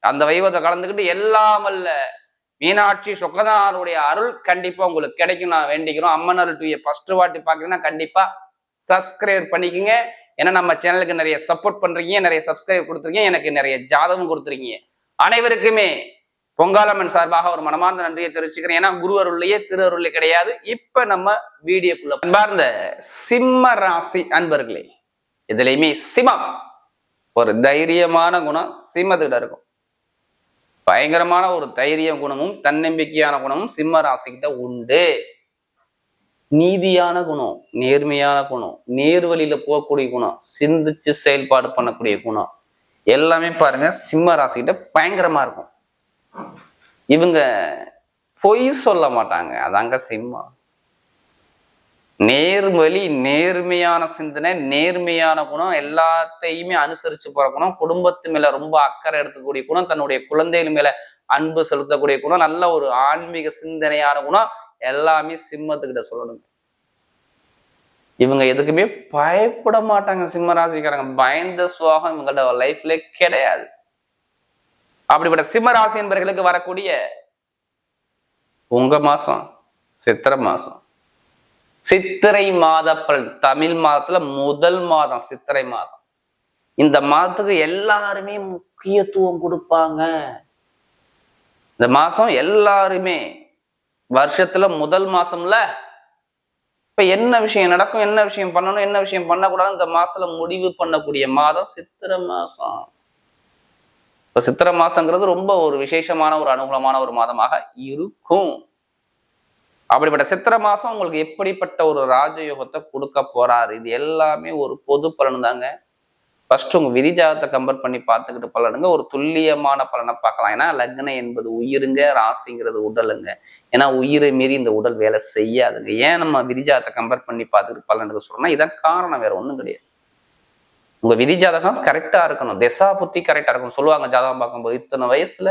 அந்த வைபவத்தை கலந்துக்கிட்டு எல்லாம் அல்ல. மீனாட்சி சொக்கதாருடைய அருள் கண்டிப்பா உங்களுக்கு கிடைக்கும். நான் வேண்டிக்கிறோம். அம்மன் அருள் டூயை ஃபர்ஸ்ட் வாட்டி பாக்குறீங்கன்னா கண்டிப்பா சப்ஸ்கிரைப் பண்ணிக்கோங்க. ஏன்னா நம்ம சேனலுக்கு நிறைய சப்போர்ட் பண்றீங்க. நிறைய சப்ஸ்கிரைப் கொடுத்துருக்கீங்க. எனக்கு நிறைய ஜாதகம் கொடுத்துருக்கீங்க. அனைவருக்குமே பொங்காலம்மன் சார்பாக ஒரு மனமார்ந்த நன்றியை தெரிவிச்சுக்கிறேன். ஏன்னா குரு அருள்லையே திரு அருள்ல கிடையாது. இப்ப நம்ம வீடியோக்குள்ள அன்பார்ந்த சிம்ம ராசி அன்பர்களே இதுலயுமே சிமம் ஒரு தைரியமான குணம் சிம்மத்துக்கிட்ட இருக்கும். பயங்கரமான ஒரு தைரிய குணமும் தன்னம்பிக்கையான குணமும் சிம்ம ராசிக்கிட்ட உண்டு. நீதியான குணம் நேர்மையான குணம் நேர்வழியில போகக்கூடிய குணம் சிந்திச்சு செயல்பாடு பண்ணக்கூடிய குணம். எல்லாமே பாருங்க சிம்ம ராசிக்கிட்ட பயங்கரமா இருக்கும். இவங்க பொய் சொல்ல மாட்டாங்க. அதாங்க சிம்மம். நேர்வழி நேர்மையான சிந்தனை நேர்மையான குணம் எல்லாத்தையுமே அனுசரிச்சு போற குணம் குடும்பத்து மேல ரொம்ப அக்கறை எடுத்துக்கூடிய குணம் தன்னுடைய குழந்தைகள் மேல அன்பு செலுத்தக்கூடிய குணம் நல்ல ஒரு ஆன்மீக சிந்தனையான குணம் எல்லாமே சிம்மத்துக்கிட்ட சொல்லணும் இவங்க எதுக்குமே பயப்பட மாட்டாங்க சிம்ம ராசிக்காரங்க பயந்த சுவாகம் இவங்களோட லைஃப்ல கிடையாது. அப்படிப்பட்ட சிம்ம ராசி என்பவர்களுக்கு வரக்கூடிய உங்க மாசம் சித்திரை மாசம். சித்திரை மாத பலன். தமிழ் மாதத்துல முதல் மாதம் சித்திரை மாதம். இந்த மாதத்துக்கு எல்லாருமே முக்கியத்துவம் கொடுப்பாங்க. இந்த மாசம் எல்லாருமே வருஷத்துல முதல் மாசம்ல இப்ப என்ன விஷயம் நடக்கும் என்ன விஷயம் பண்ணணும் என்ன விஷயம் பண்ணக்கூடாது இந்த மாசத்துல முடிவு பண்ணக்கூடிய மாதம் சித்திரை மாசம் இப்ப சித்திரை மாசங்கிறது ரொம்ப ஒரு விசேஷமான ஒரு அனுகூலமான ஒரு மாதமாக இருக்கும். அப்படிப்பட்ட சித்திரை மாசம் உங்களுக்கு எப்படிப்பட்ட ஒரு ராஜயோகத்தை கொடுக்க போறாரு? இது எல்லாமே ஒரு பொது பலன் தாங்க ஃபர்ஸ்ட் உங்க விதிஜாதத்தை கம்பேர் பண்ணி பார்த்துக்கிட்டு பலனுங்க. ஒரு துல்லியமான பலனை பார்க்கலாம். ஏன்னா லக்னம் என்பது உயிருங்க ராசிங்கிறது உடலுங்க. ஏன்னா உயிரை மீறி இந்த உடல் வேலை செய்யாதுங்க. ஏன் நம்ம விதிஜாதத்தை கம்பேர் பண்ணி பார்த்துக்கிட்டு பலனுக்கு சொல்றோம்னா இதான் காரணம் வேற ஒன்றும் கிடையாது. உங்க விதி ஜாதகம் கரெக்டா இருக்கணும். திசா புத்தி கரெக்டா இருக்கணும். சொல்லுவாங்க ஜாதகம் பார்க்கும்போது இத்தனை வயசுல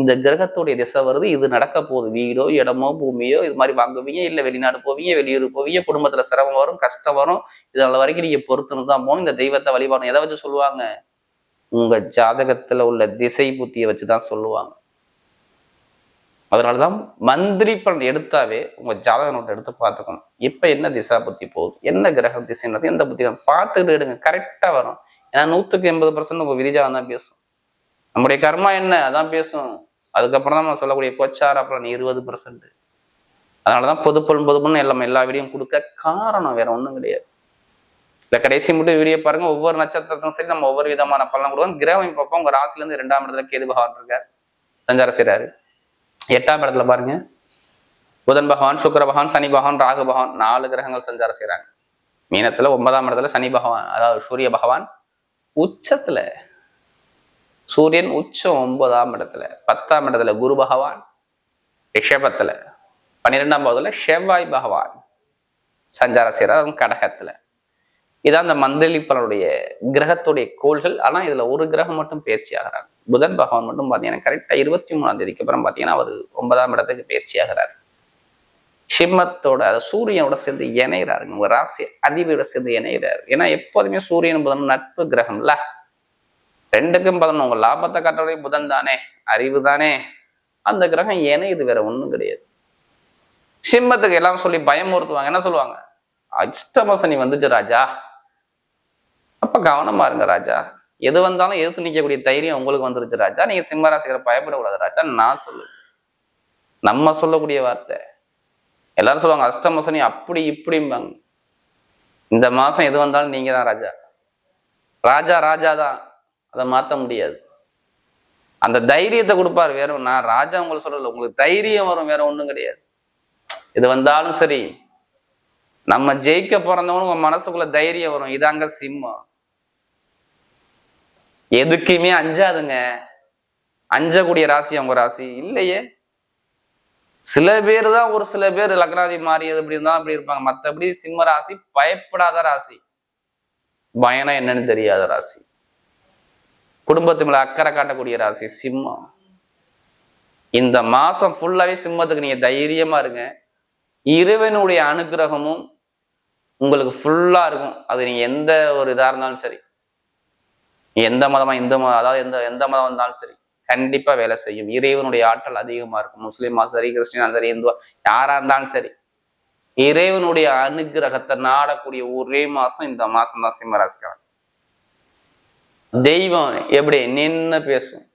இந்த கிரகத்துடைய திசை வருது இது நடக்க போகுது. வீடோ இடமோ பூமியோ இது மாதிரி வாங்குவீங்க இல்லை வெளிநாடு போவீங்க வெளியூர் போவீங்க குடும்பத்துல சிரமம் வரும் கஷ்டம் வரும். இதனால வரைக்கும் நீங்க பொறுத்துன்னு தான் போகணும். இந்த தெய்வத்தை வழிபாடும் எதை வச்சு சொல்லுவாங்க? உங்க ஜாதகத்துல உள்ள திசை புத்தியை வச்சுதான் சொல்லுவாங்க. அதனாலதான் மந்திரி பலன் எடுத்தாவே உங்க ஜாதக நோட்டை எடுத்து பார்த்துக்கணும். இப்ப என்ன திசா புத்தி போகுது? என்ன கிரகம் திசைன்றது எந்த புத்தி பார்த்துக்கிட்டு எடுங்க. கரெக்டா வரும். ஏன்னா நூத்துக்கு எண்பது பர்சன்ட் உங்க விதிஜாதம் தான் பேசும். நம்முடைய கர்மா என்ன? அதான் பேசும். அதுக்கப்புறம் தான் நம்ம சொல்லக்கூடிய கோச்சார பலன் இருபது பர்சன்ட் அதனாலதான் பொது பலன் பொது பலன் எல்லாம் எல்லா வீடியும் கொடுக்க காரணம் வேற ஒண்ணும் கிடையாது. இந்த கடைசி மட்டும் வீடியோ பாருங்க. ஒவ்வொரு நட்சத்திரத்தும் சரி நம்ம ஒவ்வொரு விதமான பலன் கொடுக்கணும். கிரகம் பார்ப்போம் உங்க ராசில இருந்து இரண்டாம் இடத்துல கேது பகவான் இருக்கார். சஞ்சார செய்றாரு. எட்டாம் இடத்துல பாருங்க. புதன் பகவான் சுக்கர பகவான் சனி பகவான் ராகு பகவான் நாலு கிரகங்கள் சஞ்சாரம் செய்கிறாங்க மீனத்துல ஒன்பதாம் இடத்துல சனி பகவான் அதாவது சூரிய பகவான் உச்சத்துல. சூரியன் உச்சம் ஒன்பதாம் இடத்துல பத்தாம் இடத்துல குரு பகவான் ரிஷபத்துல. பன்னிரெண்டாம் பாவத்துல செவ்வாய் பகவான் சஞ்சார செய்கிறார் அதுவும் கடகத்துல. இதான் அந்த மந்தளி பலனுடைய கிரகத்துடைய கோள்கள். ஆனா இதுல ஒரு கிரகம் மட்டும் பயிற்சி ஆகிறார். புதன் பகவான் மட்டும் பார்த்தீங்கன்னா கரெக்டா இருபத்தி மூணாம் தேதிக்கு அப்புறம் பார்த்தீங்கன்னா அவர் ஒன்பதாம் இடத்துக்கு பயிற்சி ஆகிறார். சிம்மத்தோட சூரியனோட சேர்ந்து இணைகிறாருங்க. உங்க ராசி அதிபியோட சேர்ந்து இணைகிறாரு. ஏன்னா எப்போதுமே சூரியன் புதன் நட்பு கிரகம்ல ரெண்டுக்கும் பதன் உங்க லாபத்தை காட்டுறதே புதன் தானே. அறிவு தானே. அந்த கிரகம் இணையுது வேற ஒன்றும் கிடையாது. சிம்மத்துக்கு எல்லாம் சொல்லி பயமுறுத்துவாங்க. என்ன சொல்லுவாங்க? அஷ்டம சனி வந்துச்சு ராஜா. அப்போ கவனமாக இருங்க ராஜா. எது வந்தாலும் எதிர்த்து நிற்கக்கூடிய தைரியம் உங்களுக்கு வந்துருச்சு ராஜா. நீங்கள் சிம்மராசிகரை பயப்படக்கூடாது ராஜா. நான் சொல்லு நம்ம சொல்லக்கூடிய வார்த்தை. எல்லாரும் சொல்லுவாங்க அஷ்டம சனி அப்படி இப்படிம்பாங்க. இந்த மாதம் எது வந்தாலும் நீங்கள் தான் ராஜா. ராஜா ராஜா தான். அதை மாற்ற முடியாது. அந்த தைரியத்தை கொடுப்பாரு. வேற நான் ராஜா உங்களுக்கு சொல்லல. உங்களுக்கு தைரியம் வரும் வேற ஒன்றும் கிடையாது. இது வந்தாலும் சரி நம்ம ஜெயிக்க பிறந்தவனு உன் மனசுக்குள்ள தைரியம் வரும் இதாங்க சிம்மம். எதுக்குமே அஞ்சாதுங்க. அஞ்சக்கூடிய ராசி அவங்க ராசி. இல்லையே. சில பேர் தான் ஒரு சில பேர் லக்னாதி மாறியது அப்படி இருந்தால் அப்படி இருப்பாங்க. மற்றபடி சிம்ம ராசி பயப்படாத ராசி. பயனா என்னன்னு தெரியாத ராசி. குடும்பத்து மேல அக்கறை காட்டக்கூடிய ராசி சிம்மம். இந்த மாசம் ஃபுல்லாவே சிம்மத்துக்கு நீங்க தைரியமா இருங்க. இறைவனுடைய அனுகிரகமும் உங்களுக்கு ஃபுல்லாக இருக்கும். அது நீங்கள் எந்த ஒரு இதாக இருந்தாலும் சரி. எந்த மதமா இந்த மதம் அதாவது எந்த எந்த மதம் இருந்தாலும் சரி கண்டிப்பாக வேலை செய்யும். இறைவனுடைய ஆற்றல் அதிகமாக இருக்கும். முஸ்லீமா சரி கிறிஸ்டினா சரி இந்துவா யாராக இருந்தாலும் சரி. இறைவனுடைய அனுகிரகத்தை நாடக்கூடிய ஒரே மாதம் இந்த மாதம் தான் சிம்மராசிக்காரன் தெய்வம் எப்படி? நின்று பேசும்.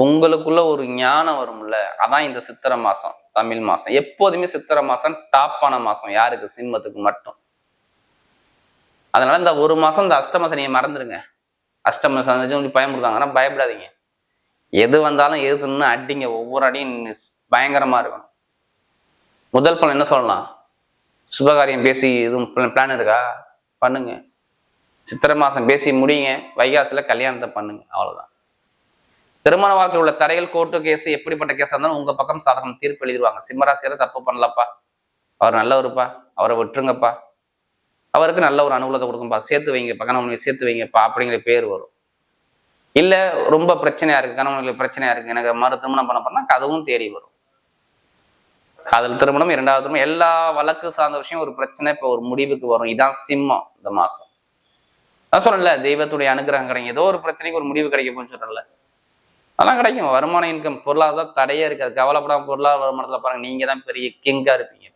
உங்களுக்குள்ள ஒரு ஞானம் வரும்ல? அதான் இந்த சித்திரை மாசம் தமிழ் மாசம். எப்போதுமே சித்திரை மாசம் டாப்பான மாசம் யாருக்கு? சிம்மத்துக்கு மட்டும். அதனால இந்த ஒரு மாசம் இந்த அஷ்டம சனியை மறந்துடுங்க அஷ்டம சனி வச்சு உங்களுக்கு பயப்படாதீங்க. எது வந்தாலும் எதுன்னு அடிங்க. ஒவ்வொரு அடியும் பயங்கரமா இருக்கணும். முதல் பலன் என்ன சொல்லலாம்? சுபகாரியம் பேசி எதுவும் பிளான் இருக்கா? பண்ணுங்க. சித்திரை மாசம் பேசி முடியுங்க வைகாசில கல்யாணத்தை பண்ணுங்க. அவ்வளவுதான். திருமண வாழ்க்கையில் உள்ள தடைகள் கோர்ட்டு கேஸ் எப்படிப்பட்ட கேஸாக இருந்தாலும் உங்க பக்கம் சாதகம் தீர்ப்பு எழுதிடுவாங்க. சிம்மராசியில தப்பு பண்ணலப்பா. அவர் நல்லவருப்பா. அவரை விட்டுருங்கப்பா. அவருக்கு நல்ல ஒரு அனுகூலத்தை கொடுக்கும்பா. சேர்த்து வைங்கப்பா கணவனுக்கு சேர்த்து வைங்கப்பா அப்படிங்கிற பேர் வரும். இல்ல ரொம்ப பிரச்சனையா இருக்கு. கணவனுக்கு பிரச்சனையா இருக்கு. எனக்கு மறு திருமணம் பண்ண பண்ணா அதுவும் தேடி வரும். காதல் திருமணம் இரண்டாவது திருமணம் எல்லா வழக்கு சார்ந்த விஷயம் ஒரு பிரச்சனை இப்ப ஒரு முடிவுக்கு வரும். இதான் சிம்மம் இந்த மாசம். நான் சொல்லல தெய்வத்துடைய அனுகிரகம் கிடைக்கும் ஏதோ ஒரு பிரச்சனைக்கு ஒரு முடிவு கிடைக்க போன்னு சொல்றல அதெல்லாம் கிடைக்கும். வருமான இன்கம் பொருளாதார தடையே இருக்காது. கவலைப்படாம பொருளாதார வருமானத்தில் பாருங்க நீங்கள் தான் பெரிய கிங்காக இருப்பீங்க.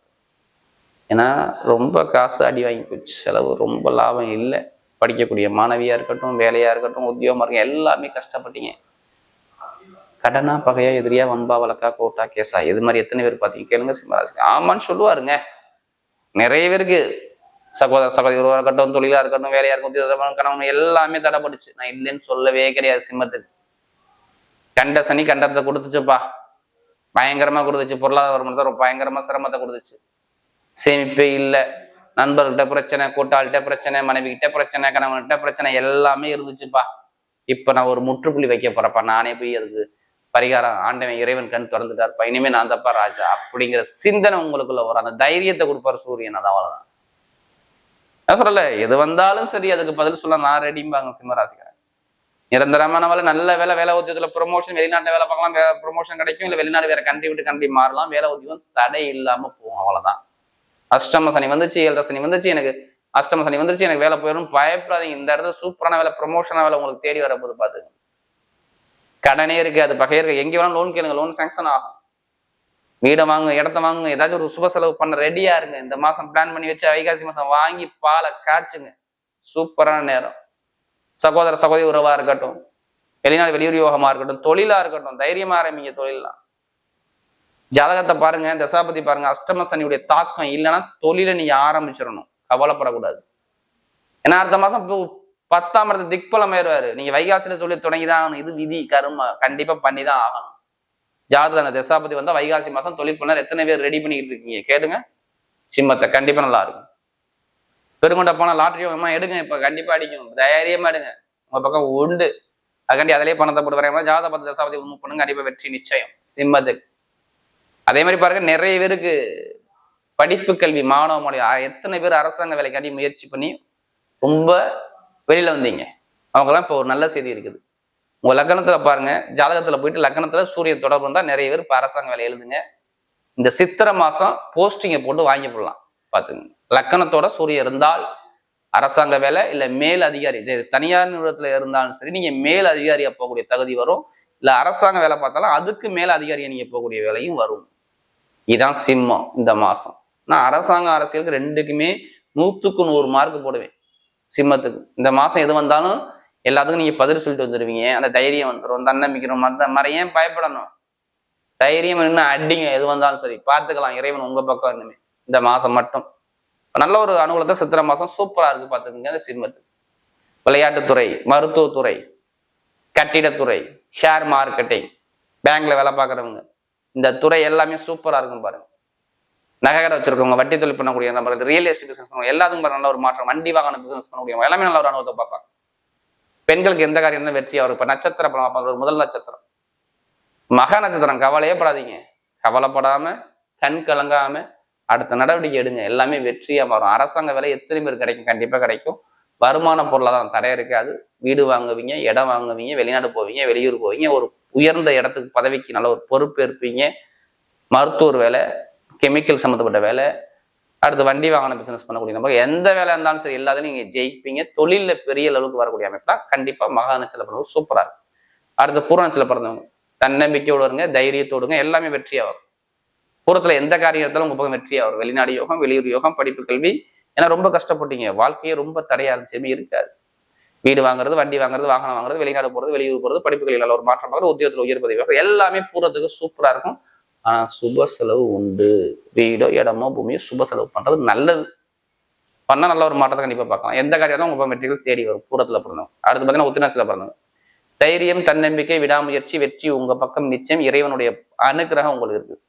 ஏன்னா ரொம்ப காசு அடி வாங்கி போச்சு. செலவு ரொம்ப லாபம் இல்லை. படிக்கக்கூடிய மாணவியாக இருக்கட்டும் வேலையாக இருக்கட்டும் உத்தியோகமாக இருக்கட்டும் எல்லாமே கஷ்டப்பட்டீங்க. கடனா பகையா எதிரியா வன்பா வழக்கா கோட்டா கேஸா? இது மாதிரி எத்தனை பேர் பார்த்தீங்க கேளுங்க சிம்மராசி. ஆமான்னு சொல்லுவாருங்க. நிறைய பேருக்கு. சகோதர சகோதரி இருக்கட்டும் தொழிலாக இருக்கட்டும் வேலையாக இருக்கட்டும் உத்தியோகமா கணவன் எல்லாமே தடைப்பட்டுச்சு. நான் இல்லைன்னு சொல்லவே கிடையாது சிம்மத்துக்கு. கண்ட சனி கண்டத்தை கொடுத்துச்சுப்பா. பயங்கரமா கொடுத்துச்சு. பொருளாதார வருமானத்தை ரொம்ப பயங்கரமா சிரமத்தை கொடுத்துச்சு. சேமிப்பே இல்லை. நண்பர்கிட்ட பிரச்சனை கூட்டாளிகிட்ட பிரச்சனை மனைவி கிட்ட பிரச்சனை கணவன்கிட்ட பிரச்சனை எல்லாமே இருந்துச்சுப்பா. இப்ப நான் ஒரு முற்றுப்புள்ளி வைக்க போறப்பா நானே போய் அதுக்கு பரிகாரம் ஆண்டவன் இறைவன் கண் திறந்துட்டாருப்பா இனிமே நான் தப்பா ராஜா அப்படிங்கிற சிந்தனை உங்களுக்குள்ள வரும். அந்த தைரியத்தை கொடுப்பாரு சூரியன். அது அவ்வளவுதான். நான் சொல்லல எது வந்தாலும் சரி அதுக்கு பதில் சொல்ல நான் ரெடிம்பாங்க சிம்மராசிக்காரன் நிரந்தரமான வேலை நல்ல வேலை வேலை உத்தியோகத்துல ப்ரொமோஷன் வெளிநாட்டு வேலை பார்க்கலாம் ப்ரொமோஷன் கிடைக்கும். இல்ல வெளிநாடு வேற கண்டி விட்டு கண்டி மாறலாம். வேலை உத்தியோகம் தடை இல்லாம போகும். அவ்வளவுதான். அஷ்டம சனி வந்துச்சு ஏழரை சனி வந்துச்சு எனக்கு அஷ்டம சனி வந்துருச்சு எனக்கு வேலை போயிடும். பயப்படாதீங்க. இந்த இடத்துல சூப்பரான வேலை ப்ரொமோஷனான வேலை உங்களுக்கு தேடி வரப்போது பாத்துங்க கடனே இருக்கு அது பகையே இருக்கு எங்க வேணாலும் லோன் கேளுங்க. லோன் சாங்ஷன் ஆகும். வீடை வாங்குங்க இடத்த வாங்குங்க. ஏதாச்சும் ஒரு சுப செலவு பண்ண ரெடியா இருங்க. இந்த மாசம் பிளான் பண்ணி வச்சு வைகாசி மாசம் வாங்கி பாலை காய்ச்சுங்க. சூப்பரான நேரம். சகோதர சகோதரி உறவாக இருக்கட்டும் வெளிநாடு வெளியூர் யோகமாக இருக்கட்டும் தொழிலாக இருக்கட்டும் தைரியமாக ஆரம்பிங்க தொழிலாம் ஜாதகத்தை பாருங்க தசாபதி பாருங்க அஷ்டம சனியுடைய தாக்கம் இல்லைன்னா தொழிலை நீங்க ஆரம்பிச்சிடணும். கவலைப்படக்கூடாது. ஏன்னா அடுத்த மாசம் பத்தாம் இடத்து திக்பலம் ஏறுவாரு. நீங்க வைகாசியில தொழில் தொடங்கிதான் ஆகணும் இது விதி கரும கண்டிப்பா பண்ணிதான் ஆகணும். ஜாதகம் அந்த தசாபதி வந்தா வைகாசி மாசம் தொழில் பண்ணார் எத்தனை பேர் ரெடி பண்ணிக்கிட்டு இருக்கீங்க? கேளுங்க. சிம்மத்தை கண்டிப்பா நல்லா இருக்கும். பெருங்கொண்ட போனால் லாட்டரி அம்மா எடுங்க இப்போ கண்டிப்பாக அடிக்கும். தைரியமாக எடுங்க. உங்கள் பக்கம் உண்டு. அதுக்காண்டி அதிலே பணத்தை போட்டு வரையா ஜாதக பத்து தசாபதி உண்மை பண்ணுங்க கண்டிப்பாக வெற்றி நிச்சயம். சிம்மத்துக்கு அதே மாதிரி பாருங்க நிறைய பேருக்கு படிப்பு கல்வி மாணவ மொழி எத்தனை பேர் அரசாங்க வேலைக்காண்டி முயற்சி பண்ணி ரொம்ப வெளியில் வந்தீங்க. அவங்கெல்லாம் இப்போ ஒரு நல்ல செய்தி இருக்குது. உங்கள் லக்கணத்தில் பாருங்க ஜாதகத்தில் போயிட்டு லக்கணத்தில் சூரியன் தொடர்பு இருந்தால் நிறைய பேர் இப்போ அரசாங்க வேலை எழுதுங்க. இந்த சித்திரை மாதம் போஸ்டிங்கை போட்டு வாங்கி போடலாம். பார்த்துங்க லக்கணத்தோட சூரியன் இருந்தால் அரசாங்க வேலை இல்ல மேல் அதிகாரி தனியார் நிறுவனத்துல இருந்தாலும் சரி நீங்க மேல் அதிகாரியா போகக்கூடிய தகுதி வரும். இல்ல அரசாங்க வேலை பார்த்தாலும் அதுக்கு மேல் அதிகாரியா நீங்க போகக்கூடிய வேலையும் வரும். இதுதான் சிம்மம் இந்த மாசம். நான் அரசாங்க அரசியலுக்கு ரெண்டுக்குமே நூத்துக்கு நூறு மார்க் போடுவேன். சிம்மத்துக்கு. இந்த மாசம் எது வந்தாலும் எல்லாத்துக்கும் நீங்க பதில் சொல்லிட்டு வந்துடுவீங்க அந்த தைரியம் வந்துடும் தன்னம்பிக்கை மற்ற மாதிரி ஏன் பயப்படணும்? தைரியம் என்ன? அடிங்க. எது வந்தாலும் சரி. பார்த்துக்கலாம். இறைவன் உங்க பக்கம் இருந்துமே. இந்த மாசம் மட்டும். நல்ல ஒரு அனுகூலத்தை சித்திரை மாதம் சூப்பராக இருக்குது பார்த்துக்கோங்க அந்த சிம்மத்துக்கு விளையாட்டுத்துறை மருத்துவத்துறை கட்டிடத்துறை ஷேர் மார்க்கெட்டிங் பேங்க்ல வேலை பார்க்குறவங்க இந்த துறை எல்லாமே சூப்பராக இருக்கும் பாருங்க. நகைக்கடை வச்சிருக்கவங்க வட்டி தொழில் பண்ணக்கூடிய நபர்கள் ரியல் எஸ்டேட் பிசினஸ் பண்ணுவாங்க எல்லாத்துக்கும் பாருங்க நல்ல ஒரு மாற்றம். வண்டி வாகன பிசினஸ் பண்ணக்கூடிய எல்லாமே நல்ல ஒரு அனுபவத்தை பார்ப்பாங்க. பெண்களுக்கு எந்த காரியம் தான் வெற்றி வரும் இப்போ நட்சத்திர படம் பார்ப்பாங்க ஒரு முதல் நட்சத்திரம். மக நட்சத்திரம். கவலையே படாதீங்க. கவலைப்படாம கண் கலங்காம அடுத்த நடவடிக்கை எடுங்க. எல்லாமே வெற்றியா மாறும். அரசாங்க வேலை எத்தனை பேர் கிடைக்கும்? கண்டிப்பா கிடைக்கும். வருமான பொருளாதாரம் தடை இருக்காது வீடு வாங்குவீங்க இடம் வாங்குவீங்க வெளிநாடு போவீங்க வெளியூர் போவீங்க. ஒரு உயர்ந்த இடத்துக்கு பதவிக்கு நல்ல ஒரு பொறுப்பேற்பீங்க. மருத்துவர் வேலை கெமிக்கல் சம்மந்தப்பட்ட வேலை அடுத்து வண்டி வாகன பிசினஸ் பண்ணக்கூடிய நம்ம எந்த வேலை இருந்தாலும் சரி எல்லாத்தையும் நீங்க ஜெயிப்பீங்க. தொழிலில் பெரிய அளவுக்கு வரக்கூடிய அமைப்புனா கண்டிப்பா மகாநச்சல நட்சத்திர பிறந்தவங்க சூப்பரா இருக்கும். அடுத்து பூரணச்சல பிறந்தவங்க தன்னம்பிக்கையோடு வருங்க தைரியத்தோடுங்க எல்லாமே வெற்றியாக வரும். பூரத்துல எந்த காரியம் இருந்தாலும் உங்க பக்கம் வெற்றியா வரும். வெளிநாடு யோகம் வெளியூர் யோகம் படிப்பு கல்வி. ஏன்னா ரொம்ப கஷ்டப்பட்டீங்க. வாழ்க்கையே ரொம்ப தடையா இருந்துச்சு. இருக்காது. வீடு வாங்குறது வண்டி வாங்குறது வாகனம் வாங்குறது வெளிநாடு போறது வெளியூர் போறது படிப்பு கல்வியில ஒரு மாற்றம் பார்க்குறது உத்தியோகத்துல உயர் பதவி எல்லாமே பூரத்துக்கு சூப்பரா இருக்கும். ஆனா சுப செலவு உண்டு. வீடோ இடமோ பூமியோ சுப செலவு பண்றது நல்லது. பண்ணா நல்ல ஒரு மாற்றத்தை கண்டிப்பா பார்க்கலாம். எந்த காரியம் உங்க பக்கம் வெற்றிகள் தேடி வரும். பூரத்துல பிறந்தவங்க. அடுத்து பாத்தீங்கன்னா உத்திராசில பிறந்தவங்க. தைரியம் தன்னம்பிக்கை விடாமுயற்சி வெற்றி உங்க பக்கம் நிச்சயம். இறைவனுடைய அனுகிரகம் உங்களுக்கு இருக்கு.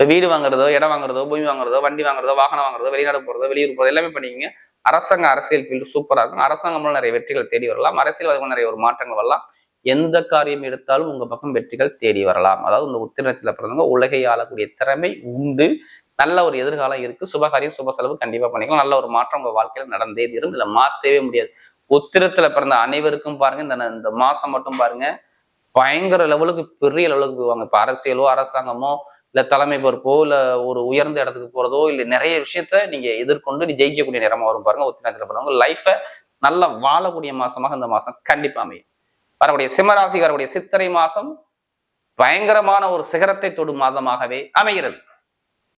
இப்போ வீடு வாங்குறதோ இடம் வாங்குறதோ பூமி வாங்குறதோ வண்டி வாங்குறதோ வாகனம் வாங்குறதோ வெளிநாடு போறதோ வெளியூர் போறதோ எல்லாமே பண்ணிக்கிங்க. அரசாங்க அரசியல் ஃபீல்டு சூப்பரா இருக்கும். அரசாங்கமும் நிறைய வெற்றிகள் தேடி வரலாம். அரசியல் நிறைய ஒரு மாற்றங்கள் வரலாம். எந்த காரியம் எடுத்தாலும் உங்க பக்கம் வெற்றிகள் தேடி வரலாம். அதாவது இந்த உத்திரத்தில் பிறந்தவங்க உலகை ஆளக்கூடிய திறமை உண்டு. நல்ல ஒரு எதிர்காலம் இருக்கு. சுபகாரியம் சுப செலவு கண்டிப்பா பண்ணிக்கலாம். நல்ல ஒரு மாற்றம் உங்க வாழ்க்கையில நடந்தே தீரும். இதுல மாத்தவே முடியாது. உத்திரத்துல பிறந்த அனைவருக்கும் பாருங்க. இந்த இந்த மாசம் மட்டும் பாருங்க. பயங்கர லெவலுக்கு பெரிய லெவலுக்கு போவாங்க. இப்ப அரசியலோ அரசாங்கமோ இல்ல தலைமை பொறுப்போ இல்லை ஒரு உயர்ந்த இடத்துக்கு போறதோ இல்லை நிறைய விஷயத்த நீங்க எதிர்கொண்டு நீ ஜெயிக்கக்கூடிய நேரமா வரும் பாருங்க உத்திரத்துல பண்ணுவாங்க லைஃபை நல்லா வாழக்கூடிய மாசமாக இந்த மாசம் கண்டிப்பா அமையும். வரக்கூடிய சிம்மராசி வரக்கூடிய சித்திரை மாசம் பயங்கரமான ஒரு சிகரத்தை தொடும் மாதமாகவே அமைகிறது.